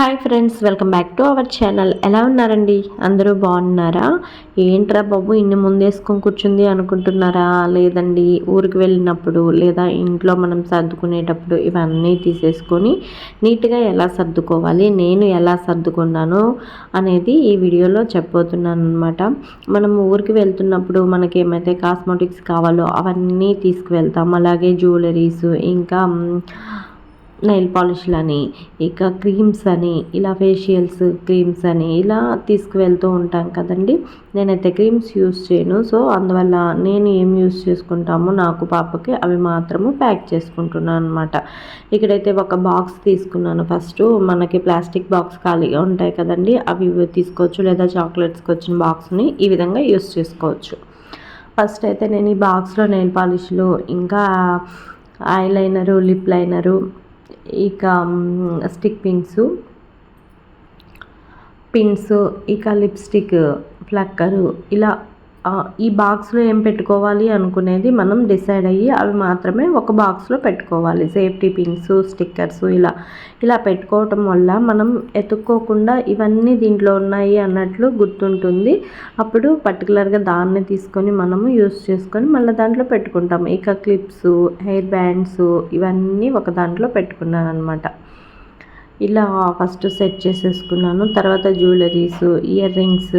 Hi friends welcome back to our channel. ఎలా ఉన్నారండి? అందరూ బాగున్నారా? ఏంట్రా బాబు ఇన్ని ముందేసుకొని కూర్చుంది అనుకుంటున్నారా? లేదండి ఊరికి వెళ్ళినప్పుడు లేదా ఇంట్లో మనం సర్దుకునేటప్పుడు ఇవన్నీ తీసేసుకొని నీట్గా ఎలా సర్దుకోవాలి నేను ఎలా సర్దుకున్నాను అనేది ఈ వీడియోలో చెప్పబోతున్నాను అనమాట మనం ఊరికి వెళ్తున్నప్పుడు మనకి ఏమైతే కాస్మెటిక్స్ కావాలో అవన్నీ తీసుకువెళ్తాం. అలాగే జ్యువెలరీస్ ఇంకా నెయిల్ పాలిష్లు అని ఇక క్రీమ్స్ అని ఇలా ఫేషియల్స్ క్రీమ్స్ అని ఇలా తీసుకువెళ్తూ ఉంటాం కదండి. నేనైతే క్రీమ్స్ యూస్ చేయను. సో అందువల్ల నేను ఏం యూస్ చేసుకుంటామో నాకు పాపకి అవి మాత్రము ప్యాక్ చేసుకుంటున్నాను అనమాట ఇక్కడైతే ఒక బాక్స్ తీసుకున్నాను. ఫస్ట్ మనకి ప్లాస్టిక్ బాక్స్ ఖాళీగా ఉంటాయి కదండి. అవి తీసుకోవచ్చు లేదా చాక్లెట్స్కి వచ్చిన బాక్స్ని ఈ విధంగా యూస్ చేసుకోవచ్చు. ఫస్ట్ అయితే నేను ఈ బాక్స్లో నెయిల్ పాలిష్లు ఇంకా ఐలైనరు లిప్ లైనరు ఇక స్టిక్ పిన్స్ పిన్స్ ఇక లిప్స్టిక్ ఫ్లక్కరు ఇలా ఈ బాక్స్లో ఏం పెట్టుకోవాలి అనుకునేది మనం డిసైడ్ అయ్యి అవి మాత్రమే ఒక బాక్స్లో పెట్టుకోవాలి. సేఫ్టీ పిన్స్ స్టిక్కర్స్ ఇలా ఇలా పెట్టుకోవటం వల్ల మనం ఎత్తుక్కోకుండా ఇవన్నీ దీంట్లో ఉన్నాయి అన్నట్లు గుర్తుంటుంది. అప్పుడు పర్టికులర్గా దాన్ని తీసుకొని మనము యూస్ చేసుకొని మళ్ళీ దాంట్లో పెట్టుకుంటాము. ఇక క్లిప్స్ హెయిర్ బ్యాండ్స్ ఇవన్నీ ఒక దాంట్లో పెట్టుకున్నాను అనమాట ఇలా ఫస్ట్ సెట్ చేసేసుకున్నాను. తర్వాత జ్యువెలరీస్ ఇయర్ రింగ్స్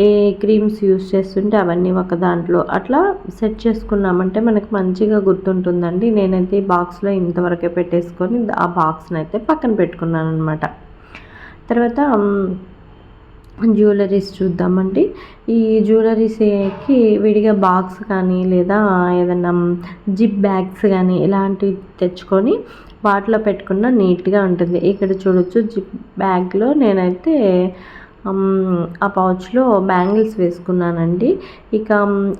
ఏ క్రీమ్స్ యూస్ చేస్తుంటే అవన్నీ ఒక దాంట్లో అట్లా సెట్ చేసుకున్నామంటే మనకు మంచిగా గుర్తుంటుందండి. నేనైతే ఈ బాక్స్లో ఇంతవరకే పెట్టేసుకొని ఆ బాక్స్ని అయితే పక్కన పెట్టుకున్నాను అనమాట తర్వాత జ్యువెలరీస్ చూద్దామండి. ఈ జ్యువెలరీస్కి విడిగా బాక్స్ కానీ లేదా ఏదన్నా జిప్ బ్యాగ్స్ కానీ ఇలాంటివి తెచ్చుకొని వాటిలో పెట్టుకున్న నీట్గా ఉంటుంది. ఇక్కడ చూడొచ్చు జిప్ బ్యాగ్లో నేనైతే ఆ పౌచ్లో బ్యాంగిల్స్ వేసుకున్నానండి. ఇక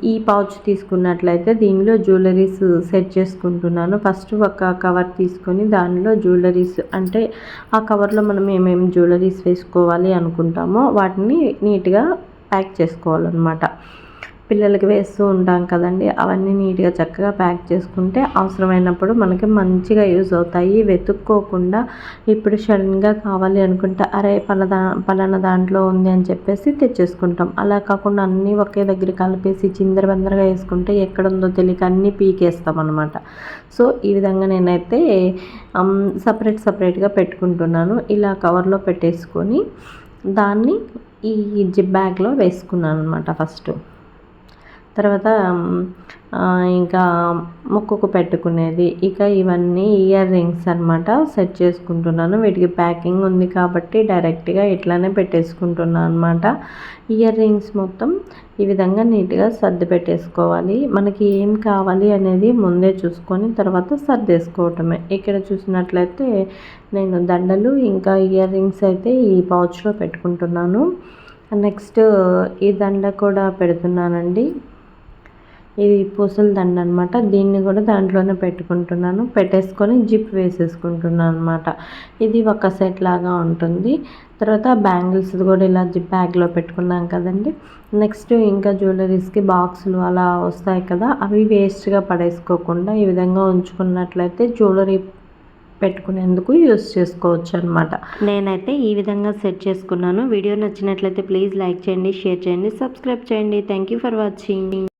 ఈ పౌచ్ తీసుకున్నట్లయితే దీనిలో జ్యువెలరీస్ సెట్ చేసుకుంటున్నాను. ఫస్ట్ ఒక కవర్ తీసుకొని దానిలో జ్యువెలరీస్ అంటే ఆ కవర్లో మనం ఏమేమి జ్యువెలరీస్ వేసుకోవాలి అనుకుంటామో వాటిని నీట్గా ప్యాక్ చేసుకోవాలన్నమాట. పిల్లలకి వేస్తూ ఉంటాం కదండి. అవన్నీ నీట్గా చక్కగా ప్యాక్ చేసుకుంటే అవసరమైనప్పుడు మనకి మంచిగా యూజ్ అవుతాయి. వెతుక్కోకుండా ఇప్పుడు సడన్గా కావాలి అనుకుంటే అరే పలానా పలానా దాంట్లో ఉంది అని చెప్పేసి తెచ్చేసుకుంటాం. అలా కాకుండా అన్నీ ఒకే దగ్గర కలిపేసి చిందరబందరగా వేసుకుంటే ఎక్కడుందో తెలియక అన్నీ పీకేస్తాం అనమాట సో ఈ విధంగా నేనైతే సపరేట్ సపరేట్గా పెట్టుకుంటున్నాను. ఇలా కవర్లో పెట్టేసుకొని దాన్ని ఈ జిప్ బ్యాగ్లో వేసుకున్నాను అనమాట ఫస్ట్. తర్వాత ఇంకా ముక్కుకు పెట్టుకునేది. ఇక ఇవన్నీ ఇయర్ రింగ్స్ అనమాట సెట్ చేసుకుంటున్నాను. వీటికి ప్యాకింగ్ ఉంది కాబట్టి డైరెక్ట్గా ఇట్లానే పెట్టేసుకుంటున్నాను అనమాట ఇయర్ రింగ్స్ మొత్తం ఈ విధంగా నీట్గా సర్ది పెట్టేసుకోవాలి. మనకి ఏం కావాలి అనేది ముందే చూసుకొని తర్వాత సర్దేసుకోవటమే. ఇక్కడ చూసినట్లయితే నేను దండలు ఇంకా ఇయర్ రింగ్స్ అయితే ఈ పౌచ్లో పెట్టుకుంటున్నాను. నెక్స్ట్ ఈ దండ కూడా పెడుతున్నానండి. ఇది పూసల దండ అనమాట దీన్ని కూడా దాంట్లోనే పెట్టుకుంటున్నాను. పెట్టేసుకొని జిప్ వేసేసుకుంటున్నాను అనమాట ఇది ఒక సెట్ లాగా ఉంటుంది. తర్వాత బ్యాంగిల్స్ కూడా ఇలా జిప్ బ్యాగ్లో పెట్టుకున్నాం కదండి. నెక్స్ట్ ఇంకా జ్యువెలరీస్కి బాక్సులు అలా వస్తాయి కదా అవి వేస్ట్గా పడేసుకోకుండా ఈ విధంగా ఉంచుకున్నట్లయితే జ్యువెలరీ పెట్టుకునేందుకు యూస్ చేసుకోవచ్చు అనమాట నేనైతే ఈ విధంగా సెట్ చేసుకున్నాను. వీడియో నచ్చినట్లయితే ప్లీజ్ లైక్ చేయండి షేర్ చేయండి సబ్స్క్రైబ్ చేయండి. Thank you for watching.